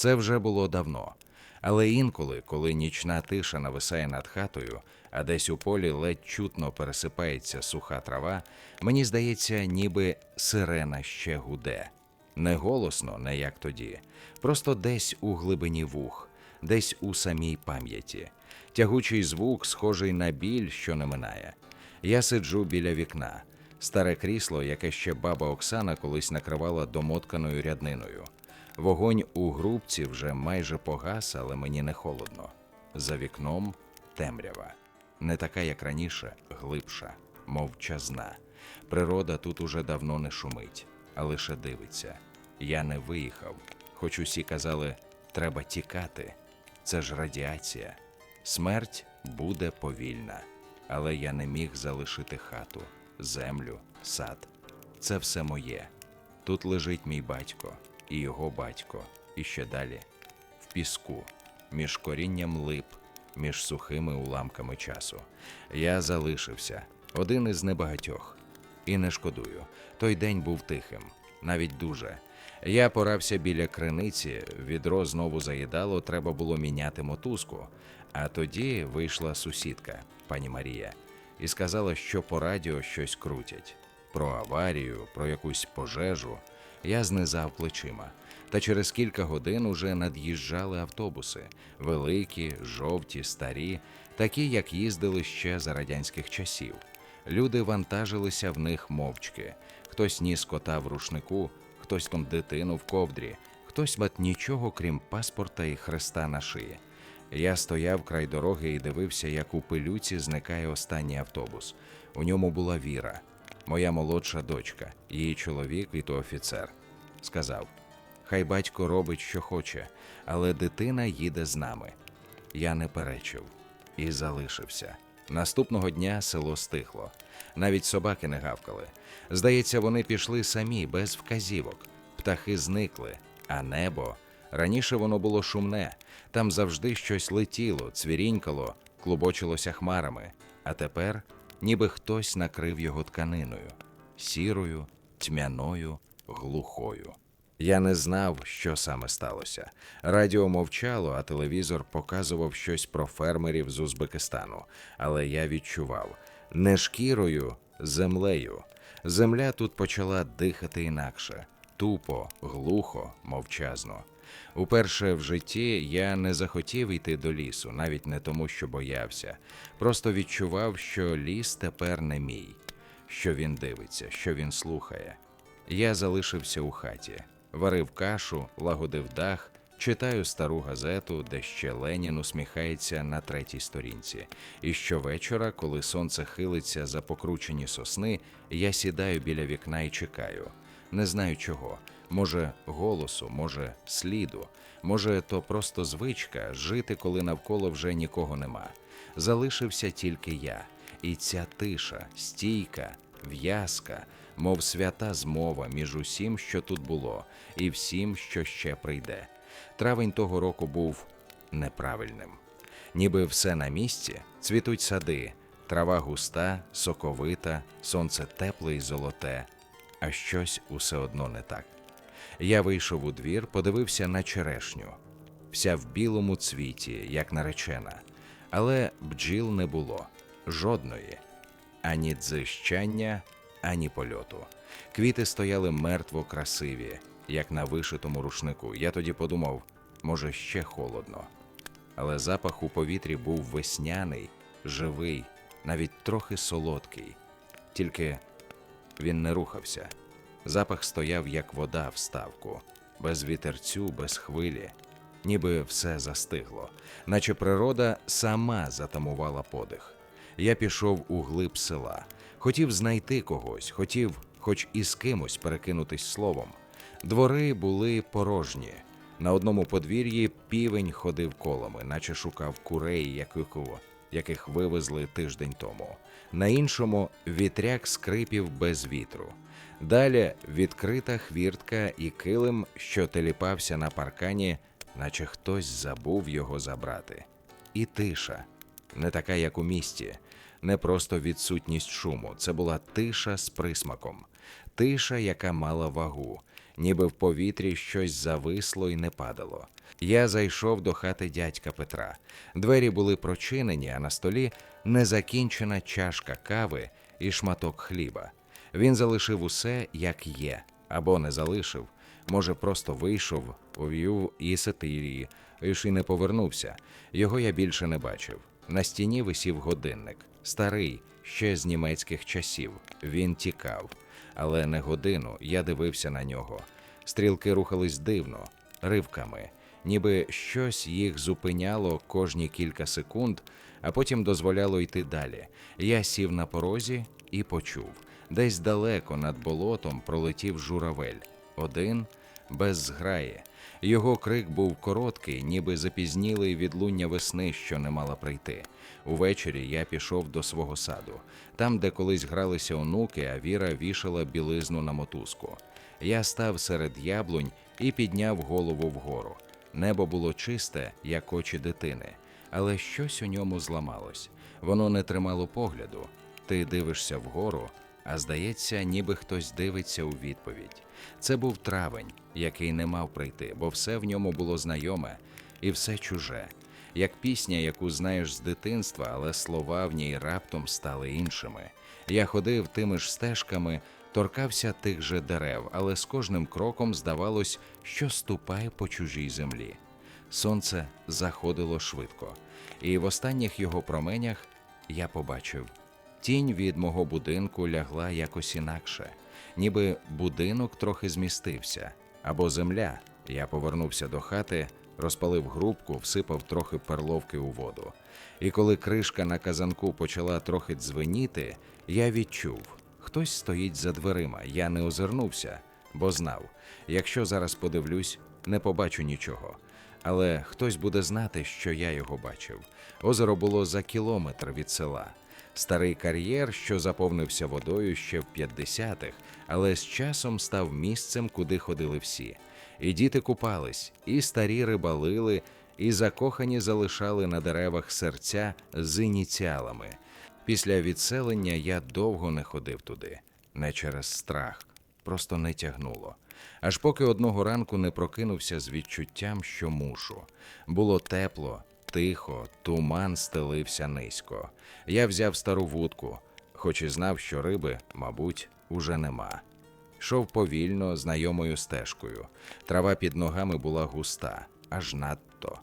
Це вже було давно. Але інколи, коли нічна тиша нависає над хатою, а десь у полі ледь чутно пересипається суха трава, мені здається, ніби сирена ще гуде. Не голосно, не як тоді, просто десь у глибині вух, десь у самій пам'яті. Тягучий звук, схожий на біль, що не минає. Я сиджу біля вікна, старе крісло, яке ще баба Оксана колись накривала домотканою рядниною. Вогонь у грубці вже майже погас, але мені не холодно. За вікном темрява. Не така, як раніше, глибша, мовчазна. Природа тут уже давно не шумить, а лише дивиться. Я не виїхав, хоч усі казали, треба тікати. Це ж радіація. Смерть буде повільна, але я не міг залишити хату, землю, сад. Це все моє. Тут лежить мій батько, і його батько, і ще далі, в піску, між корінням лип, між сухими уламками часу. Я залишився, один із небагатьох. І не шкодую. Той день був тихим, навіть дуже. Я порався біля криниці, відро знову заїдало, треба було міняти мотузку. А тоді вийшла сусідка, пані Марія, і сказала, що по радіо щось крутять про аварію, про якусь пожежу. Я знизав плечима. Та через кілька годин уже над'їжджали автобуси великі, жовті, старі, такі, як їздили ще за радянських часів. Люди вантажилися в них мовчки. Хтось ніс кота в рушнику, хтось там дитину в ковдрі, хтось мат нічого, крім паспорта і хреста на шиї. Я стояв край дороги і дивився, як у пилюці зникає останній автобус. У ньому була Віра, моя молодша дочка, її чоловік і то офіцер. Сказав: Хай батько робить, що хоче, але дитина їде з нами. Я не перечив і залишився. Наступного дня село стихло. Навіть собаки не гавкали. Здається, вони пішли самі, без вказівок. Птахи зникли, а небо раніше воно було шумне. Там завжди щось летіло, цвірінькало, клубочилося хмарами. А тепер ніби хтось накрив його тканиною сірою, тьмяною, глухою. Я не знав, що саме сталося. Радіо мовчало, а телевізор показував щось про фермерів з Узбекистану. Але я відчував не шкірою, землею. Земля тут почала дихати інакше, тупо, глухо, мовчазно. Уперше в житті я не захотів йти до лісу, навіть не тому, що боявся. Просто відчував, що ліс тепер не мій, що він дивиться, що він слухає. Я залишився у хаті, варив кашу, лагодив дах, читаю стару газету, де ще Ленін усміхається на третій сторінці. І щовечора, коли сонце хилиться за покручені сосни, я сідаю біля вікна і чекаю. Не знаю чого. Може, голосу, може, сліду, може, то просто звичка жити, коли навколо вже нікого нема. Залишився тільки я, і ця тиша, стійка, в'язка, мов свята змова між усім, що тут було, і всім, що ще прийде. Травень того року був неправильним. Ніби все на місці, цвітуть сади, трава густа, соковита, сонце тепле й золоте, а щось усе одно не так. Я вийшов у двір, подивився на черешню, вся в білому цвіті, як наречена, але бджіл не було жодної, ані дзищання, ані польоту. Квіти стояли мертво красиві, як на вишитому рушнику. Я тоді подумав, може, ще холодно. Але запах у повітрі був весняний, живий, навіть трохи солодкий. Тільки він не рухався. Запах стояв, як вода в ставку, без вітерцю, без хвилі, ніби все застигло, наче природа сама затамувала подих. Я пішов у глиб села, хотів знайти когось, хотів, хоч із кимось перекинутись словом. Двори були порожні. На одному подвір'ї півень ходив колами, наче шукав курей, яких, яких вивезли тиждень тому. На іншому вітряк скрипів без вітру. Далі відкрита хвіртка і килим, що теліпався на паркані, наче хтось забув його забрати. І тиша, не така, як у місті, не просто відсутність шуму, це була тиша з присмаком, тиша, яка мала вагу, ніби в повітрі щось зависло і не падало. Я зайшов до хати дядька Петра. Двері були прочинені, а на столі незакінчена чашка кави і шматок хліба. Він залишив усе, як є, або не залишив. Може, просто вийшов, увів і сатирії, і ж і не повернувся. Його я більше не бачив. На стіні висів годинник, старий, ще з німецьких часів. Він тікав, але не годину я дивився на нього. Стрілки рухались дивно, ривками, ніби щось їх зупиняло кожні кілька секунд, а потім дозволяло йти далі. Я сів на порозі і почув. Десь далеко над болотом пролетів журавель. Один без зграї. Його крик був короткий, ніби запізнілий відлуння весни, що не мала прийти. Увечері я пішов до свого саду, там, де колись гралися онуки, а Віра вішала білизну на мотузку. Я став серед яблунь і підняв голову вгору. Небо було чисте, як очі дитини, але щось у ньому зламалось. Воно не тримало погляду. Ти дивишся вгору, а здається, ніби хтось дивиться у відповідь. Це був травень, який не мав прийти, бо все в ньому було знайоме і все чуже, як пісня, яку знаєш з дитинства, але слова в ній раптом стали іншими. Я ходив тими ж стежками, торкався тих же дерев, але з кожним кроком здавалось, що ступаю по чужій землі. Сонце заходило швидко, і в останніх його променях я побачив тінь від мого будинку лягла якось інакше, ніби будинок трохи змістився, або земля. Я повернувся до хати, розпалив грубку, всипав трохи перловки у воду. І коли кришка на казанку почала трохи дзвеніти, я відчув, хтось стоїть за дверима. Я не озирнувся, бо знав, якщо зараз подивлюсь, не побачу нічого. Але хтось буде знати, що я його бачив. Озеро було за кілометр від села. Старий кар'єр, що заповнився водою ще в 50-х, але з часом став місцем, куди ходили всі. І діти купались, і старі рибалили, і закохані залишали на деревах серця з ініціалами. Після відселення я довго не ходив туди, не через страх, просто не тягнуло. Аж поки одного ранку не прокинувся з відчуттям, що мушу. Було тепло, тихо, туман стелився низько. Я взяв стару вудку, хоч і знав, що риби, мабуть, уже нема. Йшов повільно, знайомою стежкою. Трава під ногами була густа, аж надто,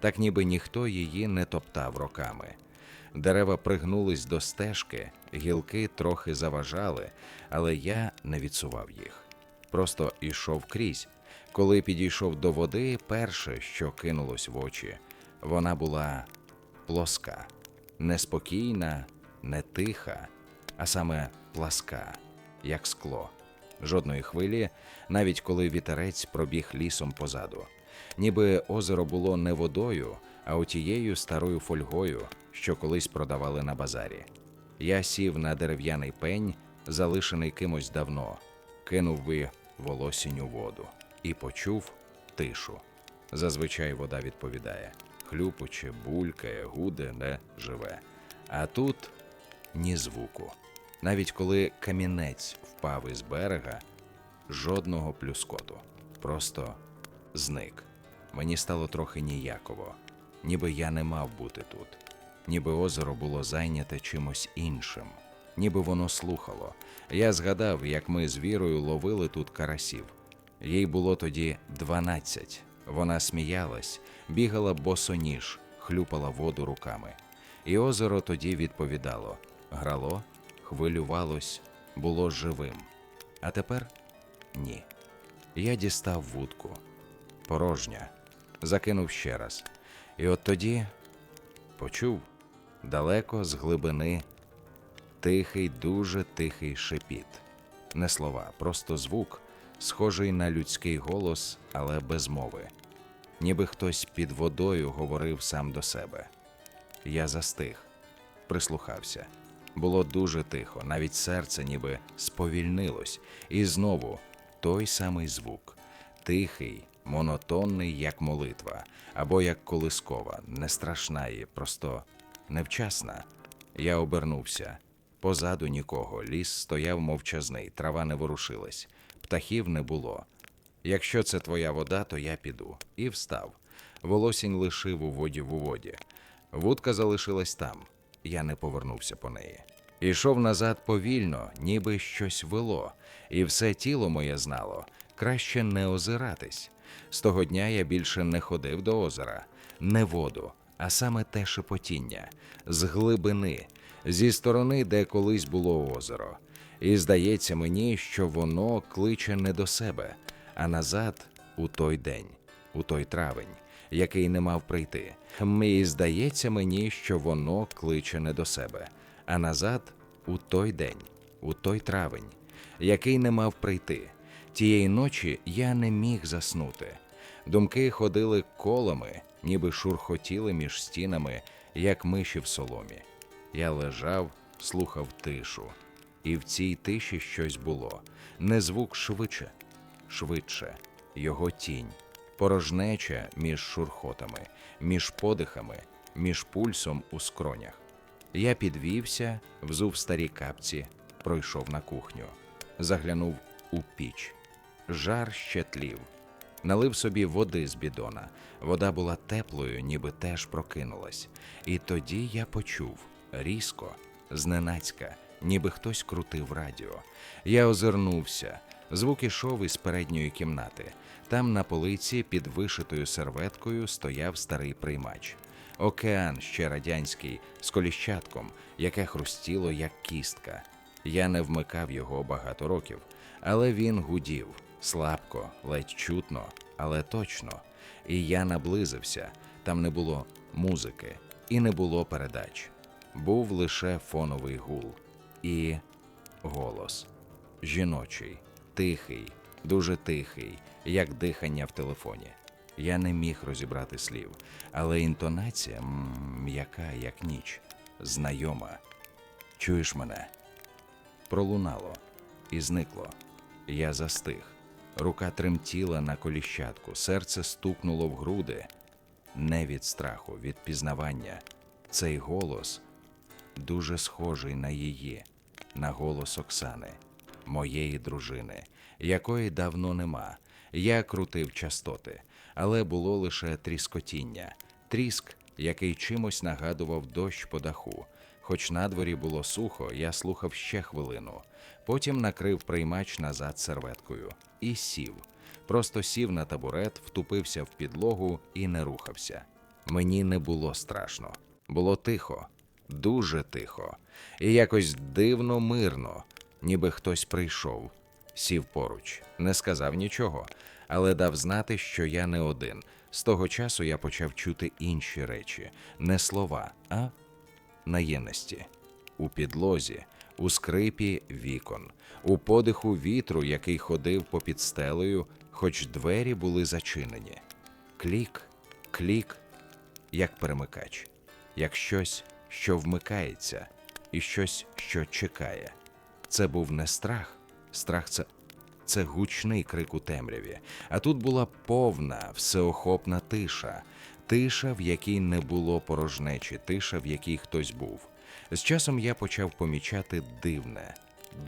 так ніби ніхто її не топтав роками. Дерева пригнулись до стежки, гілки трохи заважали, але я не відсував їх. Просто йшов крізь. Коли підійшов до води, перше, що кинулось в очі, вона була плоска, неспокійна, не тиха, а саме пласка, як скло. Жодної хвилі, навіть коли вітерець пробіг лісом позаду. Ніби озеро було не водою, а отією старою фольгою, що колись продавали на базарі. Я сів на дерев'яний пень, залишений кимось давно, кинув би волосінь у воду і почув тишу. Зазвичай вода відповідає хлюпоче, булькає, гуде, не живе. А тут ні звуку. Навіть коли камінець впав із берега, жодного плюскоту. Просто зник. Мені стало трохи ніяково, ніби я не мав бути тут, ніби озеро було зайняте чимось іншим, ніби воно слухало. Я згадав, як ми з вірою ловили тут карасів. Їй було тоді дванадцять. Вона сміялась, бігала босоніж, хлюпала воду руками. І озеро тоді відповідало: грало, хвилювалось, було живим. А тепер ні. Я дістав вудку. Порожня. Закинув ще раз. І от тоді почув далеко з глибини тихий, дуже тихий шепіт. Не слова, просто звук, схожий на людський голос, але без мови. Ніби хтось під водою говорив сам до себе. Я застиг, прислухався. Було дуже тихо, навіть серце ніби сповільнилось, і знову той самий звук тихий, монотонний, як молитва, або як колискова, не страшна і просто невчасна. Я обернувся. Позаду нікого, ліс стояв мовчазний, трава не ворушилась, птахів не було. Якщо це твоя вода, то я піду. І встав. Волосінь лишив у воді в уводі. Вудка залишилась там. Я не повернувся по неї. Ішов назад повільно, ніби щось вело, і все тіло моє знало краще не озиратись. З того дня я більше не ходив до озера, не воду, а саме те шепотіння, з глибини, зі сторони, де колись було озеро. І здається мені, що воно кличе не до себе, а назад у той день, у той травень, який не мав прийти. І здається мені, що воно кличе не до себе, а назад у той день, у той травень, який не мав прийти. Тієї ночі я не міг заснути. Думки ходили колами, ніби шурхотіли між стінами, як миші в соломі. Я лежав, слухав тишу, і в цій тиші щось було. Не звук швидше, швидше, його тінь, порожнеча між шурхотами, між подихами, між пульсом у скронях. Я підвівся, взув старі капці, пройшов на кухню, заглянув у піч. Жар ще тлів. Налив собі води з бідона. Вода була теплою, ніби теж прокинулась. І тоді я почув різко, зненацька, ніби хтось крутив радіо. Я озирнувся. Звук ішов із передньої кімнати. Там на полиці під вишитою серветкою стояв старий приймач. Океан ще радянський, з коліщатком, яке хрустіло, як кістка. Я не вмикав його багато років, але він гудів слабко, ледь чутно, але точно. І я наблизився. Там не було музики і не було передач. Був лише фоновий гул і голос жіночий, тихий, дуже тихий, як дихання в телефоні. Я не міг розібрати слів, але інтонація м'яка, як ніч, знайома. Чуєш мене? Пролунало і зникло. Я застиг. Рука тремтіла на коліщатку, серце стукнуло в груди. Не від страху, від пізнавання. Цей голос дуже схожий на її, на голос Оксани, моєї дружини, якої давно нема. Я крутив частоти, але було лише тріскотіння, тріск, який чимось нагадував дощ по даху. Хоч на дворі було сухо, я слухав ще хвилину. Потім накрив приймач назад серветкою і сів. Просто сів на табурет, втупився в підлогу і не рухався. Мені не було страшно. Було тихо, дуже тихо, і якось дивно мирно, ніби хтось прийшов. Сів поруч, не сказав нічого, але дав знати, що я не один. З того часу я почав чути інші речі, не слова, а наємності. У підлозі, у скрипі вікон, у подиху вітру, який ходив попід стелею, хоч двері були зачинені. Клік, клік, як перемикач, як щось, що вмикається, і щось, що чекає. Це був не страх, страх це, це гучний крик у темряві. А тут була повна, всеохопна тиша, тиша, в якій не було порожнечі, тиша, в якій хтось був. З часом я почав помічати дивне,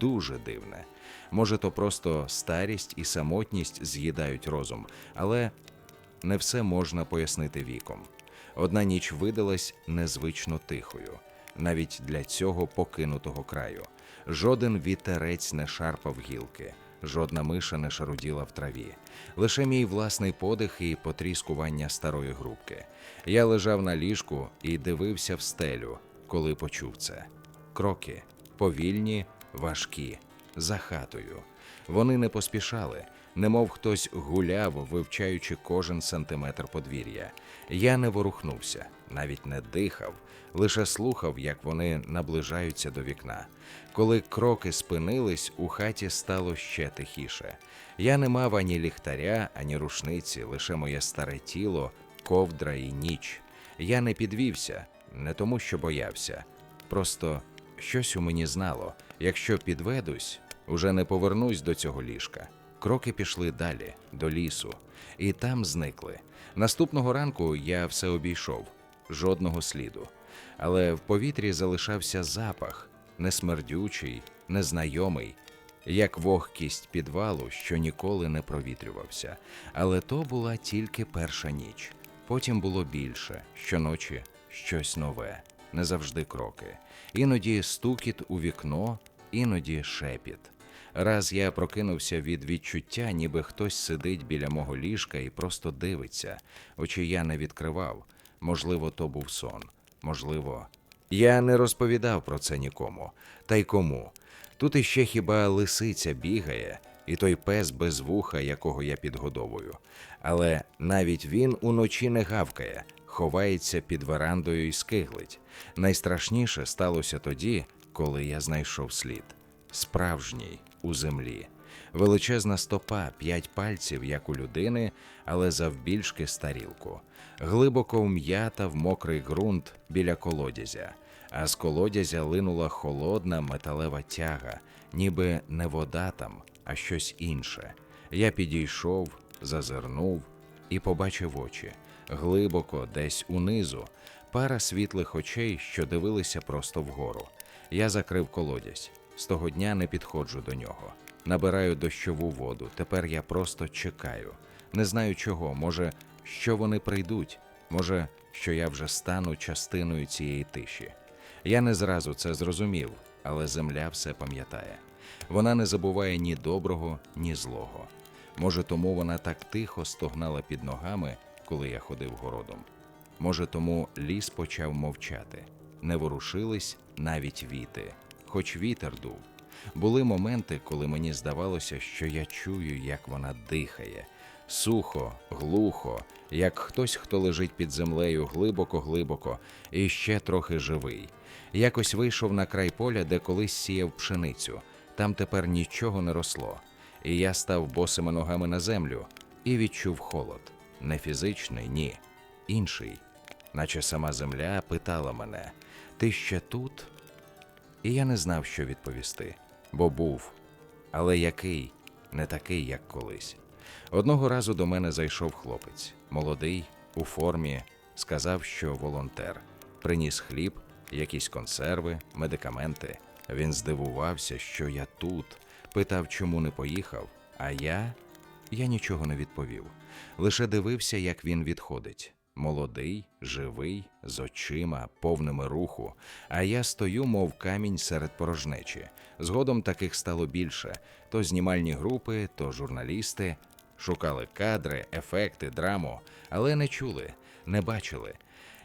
дуже дивне. Може, то просто старість і самотність з'їдають розум, але не все можна пояснити віком. Одна ніч видалась незвично тихою, навіть для цього покинутого краю. Жоден вітерець не шарпав гілки, жодна миша не шаруділа в траві. Лише мій власний подих і потріскування старої грубки. Я лежав на ліжку і дивився в стелю, коли почув це. Кроки повільні, важкі, за хатою. Вони не поспішали, немов хтось гуляв, вивчаючи кожен сантиметр подвір'я. Я не ворухнувся, навіть не дихав, лише слухав, як вони наближаються до вікна. Коли кроки спинились, у хаті стало ще тихіше. Я не мав ані ліхтаря, ані рушниці, лише моє старе тіло, ковдра і ніч. Я не підвівся, не тому, що боявся, просто щось у мені знало. Якщо підведусь, уже не повернусь до цього ліжка. Кроки пішли далі, до лісу, і там зникли. Наступного ранку я все обійшов, жодного сліду. Але в повітрі залишався запах, несмердючий, незнайомий, як вогкість підвалу, що ніколи не провітрювався. Але то була тільки перша ніч. Потім було більше щоночі щось нове, не завжди кроки. Іноді стукіт у вікно, іноді шепіт. Раз я прокинувся від відчуття, ніби хтось сидить біля мого ліжка і просто дивиться. Очі я не відкривав. Можливо, то був сон. Можливо, я не розповідав про це нікому. Та й кому. Тут іще хіба лисиця бігає, і той пес без вуха, якого я підгодовую. Але навіть він уночі не гавкає, ховається під верандою і скиглить. Найстрашніше сталося тоді, коли я знайшов слід справжній у землі. Величезна стопа, п'ять пальців, як у людини, але завбільшки старілку. Глибоко вм'ята в мокрий ґрунт біля колодязя, а з колодязя линула холодна металева тяга, ніби не вода там, а щось інше. Я підійшов, зазирнув і побачив очі глибоко, десь унизу, пара світлих очей, що дивилися просто вгору. Я закрив колодязь. З того дня не підходжу до нього. Набираю дощову воду. Тепер я просто чекаю. Не знаю чого. Може, що вони прийдуть. Може, що я вже стану частиною цієї тиші. Я не зразу це зрозумів, але земля все пам'ятає. Вона не забуває ні доброго, ні злого. Може, тому вона так тихо стогнала під ногами, коли я ходив городом. Може, тому ліс почав мовчати. Не ворушились навіть віти, хоч вітер дув. Були моменти, коли мені здавалося, що я чую, як вона дихає. Сухо, глухо, як хтось, хто лежить під землею глибоко-глибоко і ще трохи живий. Якось вийшов на край поля, де колись сіяв пшеницю. Там тепер нічого не росло. І я став босими ногами на землю і відчув холод. Не фізичний, ні, інший. Наче сама земля питала мене: Ти ще тут? І я не знав, що відповісти, бо був. Але який, не такий, як колись. Одного разу до мене зайшов хлопець, молодий, у формі, сказав, що волонтер, приніс хліб, якісь консерви, медикаменти. Він здивувався, що я тут, питав, чому не поїхав, а я. Я нічого не відповів. Лише дивився, як він відходить. Молодий, живий, з очима, повними руху, а я стою, мов камінь серед порожнечі. Згодом таких стало більше: то знімальні групи, то журналісти. Шукали кадри, ефекти, драму, але не чули, не бачили.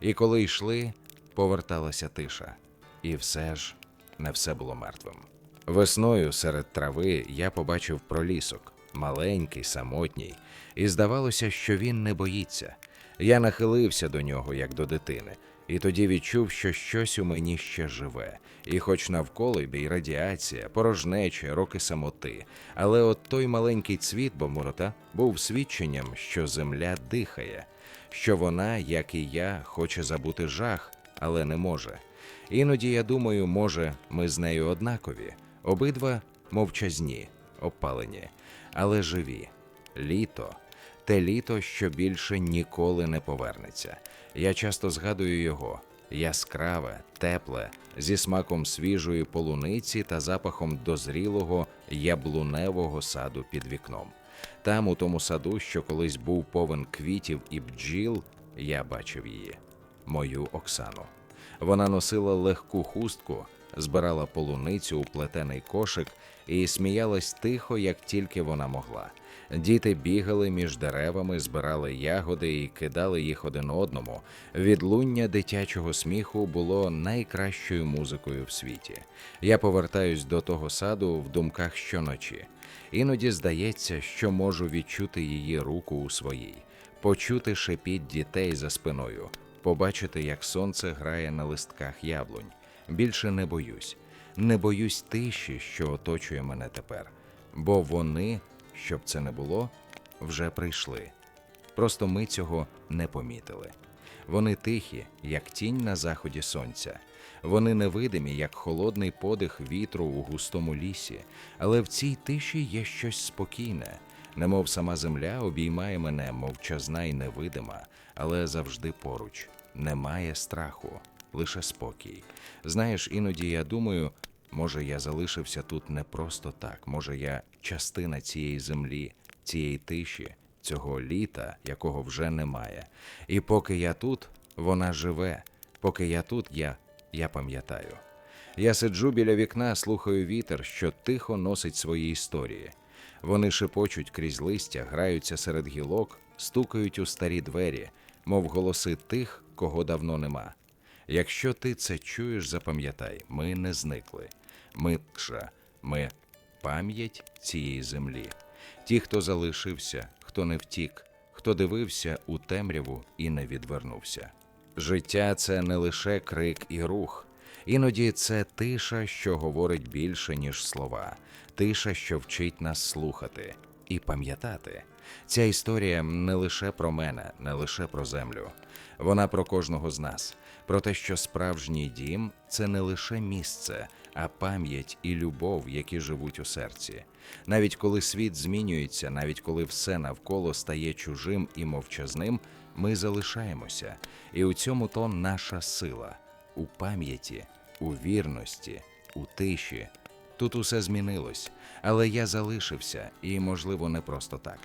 І коли йшли, поверталася тиша. І все ж не все було мертвим. Весною серед трави я побачив пролісок, маленький, самотній, і здавалося, що він не боїться. Я нахилився до нього, як до дитини, і тоді відчув, що щось у мені ще живе, і хоч навколо бій радіація, порожнеча, роки самоти, але от той маленький цвіт боморота був свідченням, що земля дихає, що вона, як і я, хоче забути жах, але не може. Іноді я думаю, може, ми з нею однакові, обидва мовчазні, опалені, але живі. Літо те літо, що більше ніколи не повернеться. Я часто згадую його яскраве, тепле, зі смаком свіжої полуниці та запахом дозрілого яблуневого саду під вікном. Там, у тому саду, що колись був повен квітів і бджіл, я бачив її, мою Оксану. Вона носила легку хустку, збирала полуницю у плетений кошик і сміялась тихо, як тільки вона могла. Діти бігали між деревами, збирали ягоди і кидали їх один одному. Відлуння дитячого сміху було найкращою музикою в світі. Я повертаюсь до того саду в думках щоночі. Іноді здається, що можу відчути її руку у своїй, почути шепіт дітей за спиною, побачити, як сонце грає на листках яблунь. Більше не боюсь, не боюсь тиші, що оточує мене тепер, бо вони щоб це не було, вже прийшли. Просто ми цього не помітили. Вони тихі, як тінь на заході сонця. Вони невидимі, як холодний подих вітру у густому лісі, але в цій тиші є щось спокійне, немов сама земля обіймає мене, мовчазна й невидима, але завжди поруч. Немає страху, лише спокій. Знаєш, іноді я думаю, Може, я залишився тут не просто так. Може, я частина цієї землі, цієї тиші, цього літа, якого вже немає. І поки я тут, вона живе. Поки я тут, я, я пам'ятаю. Я сиджу біля вікна, слухаю вітер, що тихо носить свої історії. Вони шепочуть крізь листя, граються серед гілок, стукають у старі двері, мов голоси тих, кого давно нема. Якщо ти це чуєш, запам'ятай, ми не зникли. Ми тша, ми пам'ять цієї землі. Ті, хто залишився, хто не втік, хто дивився у темряву і не відвернувся. Життя це не лише крик і рух. Іноді це тиша, що говорить більше, ніж слова, тиша, що вчить нас слухати і пам'ятати. Ця історія не лише про мене, не лише про землю. Вона про кожного з нас, про те, що справжній дім це не лише місце, а пам'ять і любов, які живуть у серці. Навіть коли світ змінюється, навіть коли все навколо стає чужим і мовчазним, ми залишаємося, і у цьому то наша сила у пам'яті, у вірності, у тиші. Тут усе змінилось, але я залишився, і, можливо, не просто так.